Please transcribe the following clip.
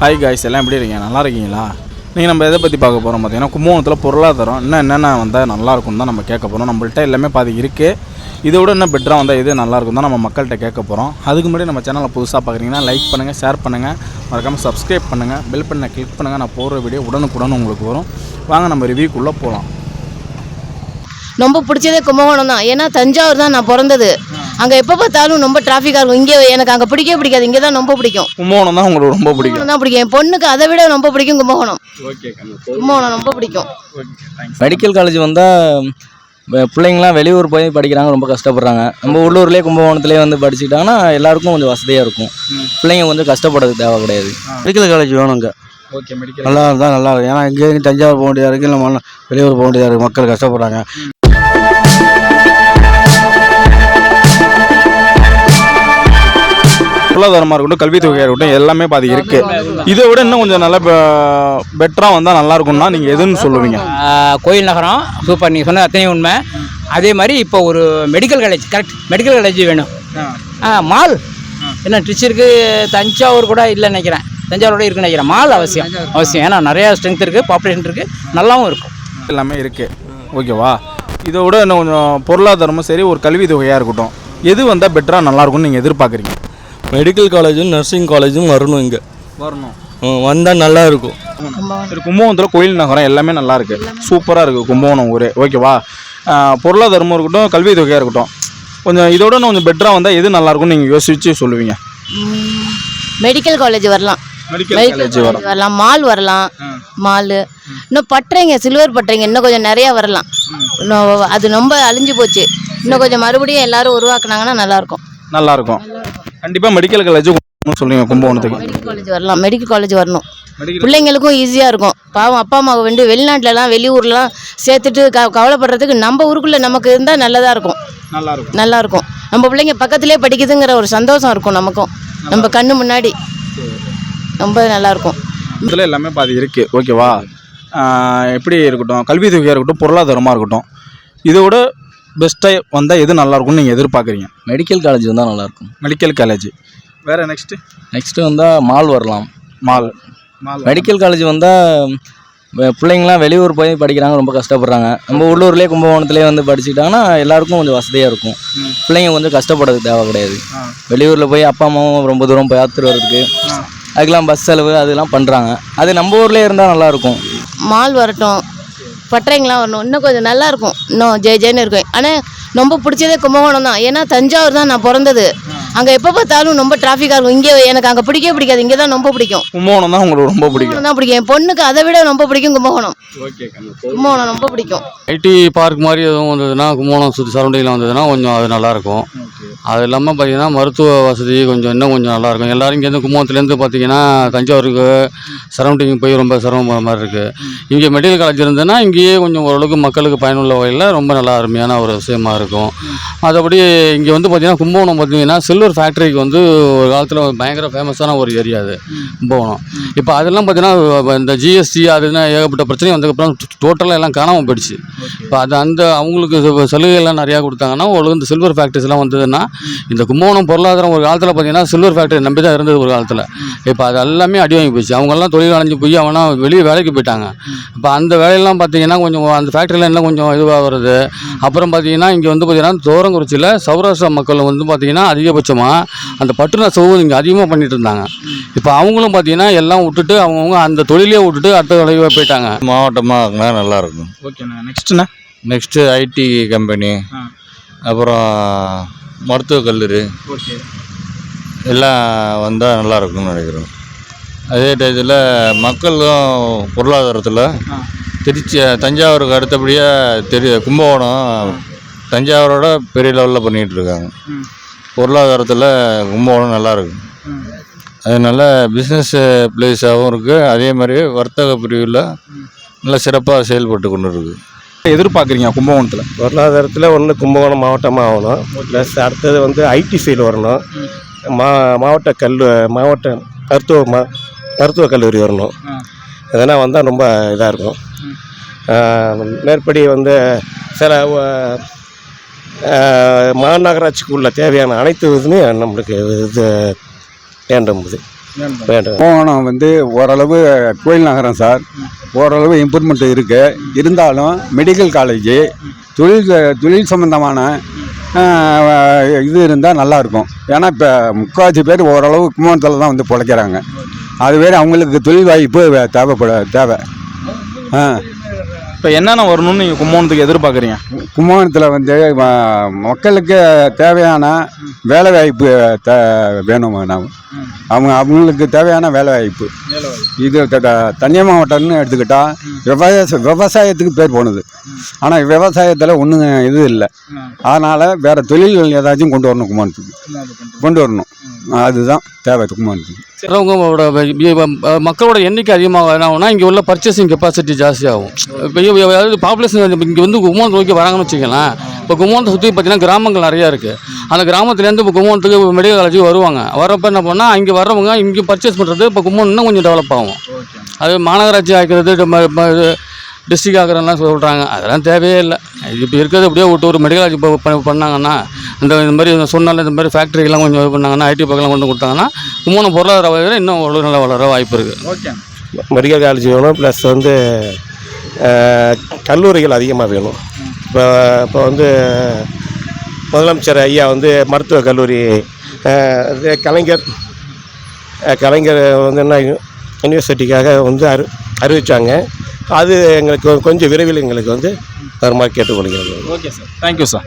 Hi guys எல்லாம் எப்படி இருக்கீங்க? நல்லா இருக்கீங்களா? நீங்கள் நம்ம எதை பற்றி பார்க்க போகிறோம் பார்த்தீங்கன்னா கும்பகோணத்தில் பொருளாதாரம் இன்னும் என்னென்ன வந்தால் நல்லா தான் நம்ம கேட்க போகிறோம் நம்மள்ட்ட எல்லாமே பாதி இருக்குது இதை விட இன்னும் பெட்டராக வந்தால் எது நல்லாயிருக்கும் தான் நம்ம மக்கள்கிட்ட கேட்க போகிறோம் அதுக்கு முன்னாடி நம்ம சேனலை புதுசாக பார்க்குறீங்கன்னா லைக் பண்ணுங்கள் ஷேர் பண்ணுங்கள் மறக்காமல் சப்ஸ்கிரைப் பண்ணுங்கள் பெல் பண்ண கிளிக் பண்ணுங்கள் நான் போடுற வீடியோ உடனுக்குடன் உங்களுக்கு வரும். வாங்க நம்ம ரிவ்யூக்குள்ளே போகலாம் ரொம்ப பிடிச்சதே கும்பகோணம் தான். ஏன்னா தஞ்சாவூர் தான் நான் பிறந்தது. அங்கே எப்போ பார்த்தாலும் ரொம்ப டிராஃபிக்காக இருக்கும். இங்கே எனக்கு அங்கே பிடிக்கவே பிடிக்காது. இங்கே தான் ரொம்ப பிடிக்கும். கும்பகோணம் தான் உங்களுக்கு ரொம்ப பிடிக்கும். தான் பிடிக்கும். என் பொண்ணுக்கு அதை விட ரொம்ப பிடிக்கும் கும்பகோணம். கும்பகோணம் ரொம்ப பிடிக்கும். மெடிக்கல் காலேஜ் வந்தால் பிள்ளைங்களாம் வெளியூர் போய் படிக்கிறாங்க ரொம்ப கஷ்டப்படுறாங்க. நம்ம உள்ளூர்லேயே கும்பகோணத்துலேயே வந்து படிச்சுக்கிட்டாங்கன்னா எல்லாருக்கும் கொஞ்சம் வசதியாக இருக்கும். பிள்ளைங்க கொஞ்சம் கஷ்டப்படுறது தேவை கிடையாது. மெடிக்கல் காலேஜ் வேணுங்க ஓகே மெடிக்கல் நல்லா இருந்தால் நல்லா இருக்கும். ஏன்னா இங்கே தஞ்சாவூர் போக வேண்டியதாக இருக்குது நம்ம வெளியூர் போக வேண்டியதாக இருக்குது மக்கள் கஷ்டப்படுறாங்க. பொருளாதாரமாக இருக்கட்டும் கல்வி தொகையாக இருக்கட்டும் எல்லாமே பாதி இருக்குது இதை விட இன்னும் கொஞ்சம் நல்லா பெட்டராக வந்தால் நல்லா இருக்கும்னா நீங்கள் எதுன்னு சொல்லுவீங்க? கோயில் நகரம் சூப்பர் நீங்கள் சொன்ன அத்தனை உண்மை. அதே மாதிரி இப்போ ஒரு medical college correct medical college வேணும். ஆ. மால் என்ன ட்ரிச்சிருக்கு தஞ்சாவூர் கூட இல்லைன்னு நினைக்கிறேன். தஞ்சாவூர் கூட இருக்குன்னு நினைக்கிறேன். மால் அவசியம். அவசியம். ஏன்னா நிறையா ஸ்ட்ரென்த் இருக்குது பாப்புலேஷன் இருக்குது நல்லாவும் இருக்கும். எல்லாமே இருக்குது ஓகேவா? இதை விட இன்னும் கொஞ்சம் பொருளாதாரமும் சரி ஒரு கல்வி தொகையாக இருக்கட்டும். எது வந்தால் பெட்டராக நல்லா இருக்கும்னு நீங்கள் எதிர்பார்க்குறீங்க? மெடிக்கல் காலேஜும் நர்சிங் காலேஜும் வரணும் இங்கே. வரணும். வந்தால் நல்லா இருக்கும். சரி கும்பகோணத்தில் கோயில் நகரம் எல்லாமே நல்லா இருக்கு. சூப்பராக இருக்குது கும்பகோணம் ஊரே. ஓகேவா பொருளாதாரமும் இருக்கட்டும் கல்வி தொகையாக இருக்கட்டும். கொஞ்சம் இதோட இன்னும் கொஞ்சம் பெட்டராக வந்தால் எது நல்லா இருக்கும்னு நீங்கள் யோசிச்சு சொல்லுவீங்க? மெடிக்கல் காலேஜ் வரலாம். மெடிக்கல் காலேஜ் வரலாம். மால் வரலாம். மால் இன்னும் பட்டறைங்க சில்வர் பட்டறைங்க இன்னும் கொஞ்சம் நிறையா வரலாம். இன்னும் அது ரொம்ப அழிஞ்சு போச்சு. இன்னும் கொஞ்சம் மறுபடியும் எல்லாரும் உருவாக்குனாங்கன்னா நல்லாயிருக்கும் நல்லா இருக்கும். கண்டிப்பாக மெடிக்கல் காலேஜ் சொல்லுவீங்க கும்பகோணத்துக்கு. மெடிக்கல் காலேஜ் வரலாம். மெடிக்கல் காலேஜ் வரணும். பிள்ளைங்களுக்கும் ஈஸியாக இருக்கும். பாவம் அப்பா அம்மாவை வந்து வெளிநாட்டிலலாம் வெளியூர்லாம் சேர்த்துட்டு க கவலைப்படுறதுக்கு நம்ம ஊருக்குள்ளே நமக்கு இருந்தால் நல்லதாக இருக்கும். நல்லா இருக்கும் நல்லா இருக்கும் நம்ம பிள்ளைங்க பக்கத்துலேயே படிக்குதுங்கிற ஒரு சந்தோஷம் இருக்கும் நமக்கும். நம்ம கண்ணு முன்னாடி. ரொம்ப நல்லா இருக்கும் இதில் எல்லாமே பாதி இருக்குது ஓகேவா எப்படி இருக்கட்டும்? கல்வி தொகையாக இருக்கட்டும் பொருளாதாரமாக இருக்கட்டும். இதை விட பெஸ்ட்டாக வந்தால் எது நல்லா இருக்கும்னு நீங்கள் எதிர்பார்க்குறீங்க? மெடிக்கல் காலேஜ் வந்தால் நல்லாயிருக்கும். மெடிக்கல் காலேஜ் வேறு நெக்ஸ்ட்டு நெக்ஸ்ட்டு வந்தால் மால் வரலாம். மால் மால் மெடிக்கல் காலேஜ் வந்தால் பிள்ளைங்களாம் வெளியூர் போய் படிக்கிறாங்க ரொம்ப கஷ்டப்படுறாங்க. நம்ம உள்ளூர்லேயே கும்பகோணத்துலேயே வந்து படிச்சுக்கிட்டாங்கன்னா எல்லாருக்கும் கொஞ்சம் வசதியாக இருக்கும். பிள்ளைங்க கொஞ்சம் கஷ்டப்படுறது தேவை கிடையாது. வெளியூரில் போய் அப்பா அம்மாவும் ரொம்ப தூரம் போய் பார்த்துட்டு வர்றதுக்கு அதுக்கெல்லாம் பஸ் செலவு அதெல்லாம் பண்ணுறாங்க அது நம்ம ஊர்லேயே இருந்தால் நல்லாயிருக்கும். மால் வரட்டும். பட்டறைங்களாம் வரணும். இன்னும் கொஞ்சம் நல்லா இருக்கும் இன்னும் ஜெய ஜெயன்னு இருக்கும் ஆனால் ரொம்ப பிடிச்சதே கும்பகோணம் தான். ஏன்னா தஞ்சாவூர் தான் நான் பிறந்தது. அங்கே எப்போ பார்த்தாலும் ரொம்ப டிராஃபிக்காக இருக்கும். இங்கே எனக்கு அங்கே பிடிக்கவே பிடிக்காது. இங்கே தான் ரொம்ப பிடிக்கும். கும்பகோணம் தான் உங்களுக்கு ரொம்ப பிடிக்கும். தான் பிடிக்கும். என் பொண்ணுக்கு அதை விட ரொம்ப பிடிக்கும் கும்பகோணம். கும்பகோணம் ரொம்ப பிடிக்கும். ஐடி பார்க் மாதிரி எதுவும் வந்ததுன்னா கும்பகோணம் சுற்றி சரௌண்டிங்கில் வந்ததுன்னா கொஞ்சம் அது நல்லாயிருக்கும் அது இல்லாமல் பார்த்தீங்கன்னா மருத்துவ வசதி கொஞ்சம் இன்னும் கொஞ்சம் நல்லாயிருக்கும் எல்லோரும் இங்கேருந்து கும்பகோணத்துலேருந்து பார்த்தீங்கன்னா தஞ்சாவூருக்கு சரௌண்டிங் போய் ரொம்ப சிரமப்படுற மாதிரி இருக்குது இங்கே மெடிக்கல் காலேஜ் இருந்ததுன்னா இங்கேயே கொஞ்சம் ஓரளவுக்கு மக்களுக்கு பயனுள்ள வகையில் ரொம்ப நல்லா அருமையான ஒரு விஷயமா இருக்கும். மற்றபடி இங்கே வந்து பார்த்தீங்கன்னா கும்பகோணம் பார்த்தீங்கன்னா சில்வர் ஃபேக்ட்ரிக்கு வந்து ஒரு காலத்தில் பயங்கர ஃபேமஸான ஒரு ஏரியா அது. கும்பகோணம் இப்போ அதெல்லாம் பார்த்தீங்கன்னா இந்த ஜிஎஸ்டி அது ஏகப்பட்ட பிரச்சனை வந்ததுக்கப்புறம் டோட்டலாக எல்லாம் காணாமல் போயிடுச்சு. இப்போ அது அந்த அவங்களுக்கு சலுகைகள்லாம் நிறையா கொடுத்தாங்கன்னா உங்களுக்கு இந்த சில்வர் ஃபேக்ட்ரிஸ்லாம் வந்ததுன்னா இந்த கும்பகோணம் பொருளாதாரம் ஒரு காலத்தில் பார்த்தீங்கன்னா சில்வர் ஃபேக்ட்ரி நம்பி தான் இருந்தது ஒரு காலத்தில். இப்போ அது எல்லாமே அடி வாங்கி போயிடுச்சு அவங்கெல்லாம் தொழில் அடைஞ்சு போய் அவனா வெளியே வேலைக்கு போயிட்டாங்க. இப்போ அந்த வேலையெல்லாம் பார்த்தீங்கன்னா கொஞ்சம் அந்த ஃபேக்ட்ரியில் இன்னும் கொஞ்சம் இதுவாக வருது. அப்புறம் பார்த்தீங்கன்னா இங்கே வந்து பார்த்தீங்கன்னா தோரங்குறிச்சியில் சௌராஷ்டிரா மக்கள் வந்து பார்த்தீங்கன்னா அதிகபட்சமாக அந்த பட்டு நெசவு இங்கே அதிகமாக பண்ணிட்டு இருந்தாங்க. இப்போ அவங்களும் பார்த்தீங்கன்னா எல்லாம் விட்டுட்டு அவங்கவுங்க அந்த தொழிலே விட்டுட்டு அடுத்த வேலைக்கு போயிட்டாங்க. மாவட்டமாக நல்லா இருக்கும். ஓகேண்ணா நெக்ஸ்ட்டுண்ணா நெக்ஸ்ட்டு ஐடி கம்பெனி. அப்புறம் மருத்துவக் கல்லூரி. ஓகே எல்லாம் வந்தால் நல்லா இருக்கும்னு நினைக்கிறோம். அதே டயத்தில் மக்களும் பொருளாதாரத்தில். திருச்சி தஞ்சாவூருக்கு அடுத்தபடியாக தெரிய கும்பகோணம் தஞ்சாவூரோட பெரிய லெவலில் பண்ணிகிட்டு இருக்காங்க. பொருளாதாரத்தில் கும்பகோணம் நல்லா இருக்கும் ம். அதனால பிஸ்னஸ் பிளேஸாகவும் இருக்குது அதே மாதிரி வர்த்தக பிரிவில் நல்லா சிறப்பாக செயல்பட்டு கொண்டு இருக்குது எதிர்பார்க்குறீங்க கும்பகோணத்தில்? பொருளாதாரத்தில் ஒன்று கும்பகோணம் மாவட்டமாக ஆகணும். ப்ளஸ் அடுத்தது வந்து ஐடி சைடு வரணும். மா மாவட்ட கல் மாவட்ட மருத்துவ மா மருத்துவக் கல்லூரி வரணும். இதெல்லாம் வந்தால் ரொம்ப இதாக இருக்கும். மேற்படி வந்து சில ஆஹ், ஆஹ், மாநகராட்சிக்கு உள்ள தேவையான அனைத்து இதுவுமே நம்மளுக்கு இது வேண்டும் இது. வேண்டும். கும்பகோணம் வந்து ஓரளவு கோயில் நகரம் சார். ஓரளவு இம்ப்ரூவ்மெண்ட் இருக்குது இருந்தாலும் மெடிக்கல் காலேஜ் தொழில் தொழில் சம்மந்தமான இது இருந்தால் நல்லாயிருக்கும் ஏன்னா இப்போ முக்கால்வாசி பேர் ஓரளவு கும்பகோணத்தில் தான் வந்து பிழைக்கிறாங்க. அது வேறு அவங்களுக்கு தொழில் வாய்ப்பு தேவைப்பட தேவை. ஆ இப்போ என்னென்ன வரணும்னு நீங்கள் கும்பகோணத்துக்கு எதிர்பார்க்குறீங்க? கும்பகோணத்தில் வந்து ம- மக்களுக்கு தேவையான வேலை வாய்ப்பு தே வேணும் நாம் அவங்க அவங்களுக்கு தேவையான வேலை வாய்ப்பு இது த- த- மாவட்டம்னு எடுத்துக்கிட்டால் விவசாய விவசாயத்துக்கு பேர் போனது. ஆனால் விவசாயத்தில் ஒன்றும் இது இல்லை. அதனால் வேறு தொழில்கள் ஏதாச்சும் கொண்டு வரணும் கும்பகோணத்துக்கு. கொண்டு வரணும். அதுதான் தேவை கும்பகோணத்துக்கு. வரவங்களோட மக்களோட எண்ணிக்கை அதிகமாக என்ன ஆகும்னா இங்கே உள்ள பர்ச்சேசிங் கெப்பாசிட்டி ஜாஸ்தியாகும். இப்போ அதாவது பாப்புலேஷன் இங்கே வந்து குமோன் நோக்கி வராங்கன்னு வச்சுக்கலாம் இப்போ குமோனத்தை சுற்றி பார்த்தீங்கன்னா கிராமங்கள் நிறையா இருக்குது அந்த கிராமத்துலேருந்து இப்போ கும்பகோணத்துக்கு மெடிக்கல் காலேஜுக்கு வருவாங்க. வரப்போ என்ன பண்ணால் இங்கே வர்றவங்க இங்கே பர்ச்சேஸ் பண்ணுறது இப்போ குமோன் இன்னும் கொஞ்சம் டெவலப் ஆகும். அது மாநகராட்சி ஆக்கிறது டிஸ்ட்ரிக்ட் ஆகிறதெல்லாம் சொல்கிறாங்க அதெல்லாம் தேவையே இல்லை. இப்போ இருக்கிறது அப்படியே விட்டு ஒரு மெடிக்கல் காலேஜ் பண்ணாங்கன்னா இந்த இந்த மாதிரி சொன்னால இந்த மாதிரி ஃபேக்ட்ரிக்கெல்லாம் கொஞ்சம் இது பண்ணாங்கன்னா ஐடி பக்கம்லாம் கொண்டு கொடுத்தாங்கன்னா கும்பகோணம் பொருளாதார வகையில் இன்னும் ஒரு நல்ல வளர வாய்ப்பு இருக்குது ஓகே. மெடிக்கல் காலேஜ் வேணும் ப்ளஸ் வந்து கல்லூரிகள் அதிகமாக வேணும். இப்போ இப்போ வந்து முதலமைச்சர் ஐயா வந்து மருத்துவக் கல்லூரி கலைஞர் கலைஞர் வந்து என்ன யூனிவர்சிட்டிக்காக வந்து அறி அறிவித்தாங்க அது எங்களுக்கு கொஞ்சம் விரைவில் எங்களுக்கு வந்து வருமாறு கேட்டுக்கொள்கிறேன். Okay sir. Thank you sir